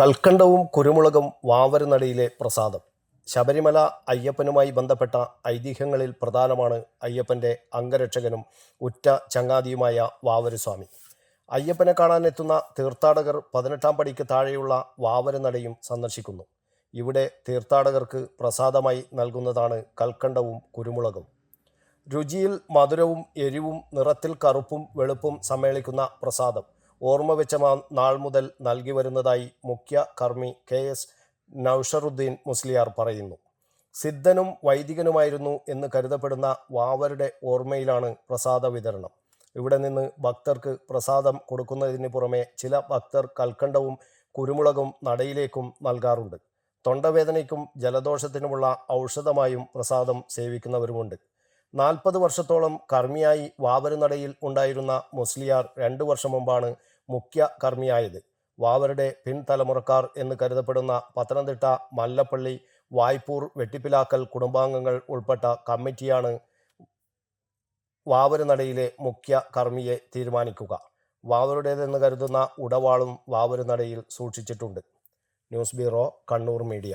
കൽക്കണ്ടവും കുരുമുളകും വാവരുനടയിലെ പ്രസാദം. ശബരിമല അയ്യപ്പനുമായി ബന്ധപ്പെട്ട ഐതിഹ്യങ്ങളിൽ പ്രധാനമാണ് അയ്യപ്പന്റെ അംഗരക്ഷകനും ഉറ്റ ചങ്ങാതിയുമായ വാവരുസ്വാമി. അയ്യപ്പനെ കാണാനെത്തുന്ന തീർത്ഥാടകർ പതിനെട്ടാം പടിക്ക് താഴെയുള്ള വാവരനടയും സന്ദർശിക്കുന്നു. ഇവിടെ തീർത്ഥാടകർക്ക് പ്രസാദമായി നൽകുന്നതാണ് കൽക്കണ്ടവും കുരുമുളകും. രുചിയിൽ മധുരവും എരിവും നിറത്തിൽ കറുപ്പും വെളുപ്പും സമ്മേളിക്കുന്ന പ്രസാദം. ഓർമ്മ വെച്ച നാൾ മുതൽ നൽകി വരുന്നതായി മുഖ്യ കർമ്മി കെ എസ് നൌഷറുദ്ദീൻ മുസ്ലിയാർ പറയുന്നു. സിദ്ധനും വൈദികനുമായിരുന്നു എന്ന് കരുതപ്പെടുന്ന വാവരുടെ ഓർമ്മയിലാണ് പ്രസാദ വിതരണം. ഇവിടെ നിന്ന് ഭക്തർക്ക് പ്രസാദം കൊടുക്കുന്നതിന് പുറമെ ചില ഭക്തർ കൽക്കണ്ടവും കുരുമുളകും നടയിലേക്കും നൽകാറുണ്ട്. തൊണ്ടവേദനയ്ക്കും ജലദോഷത്തിനുമുള്ള ഔഷധമായും പ്രസാദം സേവിക്കുന്നവരുമുണ്ട്. നാൽപ്പത് വർഷത്തോളം കർമ്മിയായി വാവരുനടയിൽ ഉണ്ടായിരുന്ന മുസ്ലിയാർ രണ്ടു വർഷം മുമ്പാണ് മുഖ്യ കർമ്മിയായത്. വാവരുടെ പിൻതലമുറക്കാർ എന്ന് കരുതപ്പെടുന്ന പത്തനംതിട്ട മല്ലപ്പള്ളി വായ്പൂർ വെട്ടിപ്പിലാക്കൽ കുടുംബാംഗങ്ങൾ ഉൾപ്പെട്ട കമ്മിറ്റിയാണ് വാവരുനടയിലെ മുഖ്യ കർമ്മിയെ തീരുമാനിക്കുക. വാവരുടേതെന്ന് കരുതുന്ന ഉടവാളും വാവരുനടയിൽ സൂക്ഷിച്ചിട്ടുണ്ട്. News bureau Kannur media.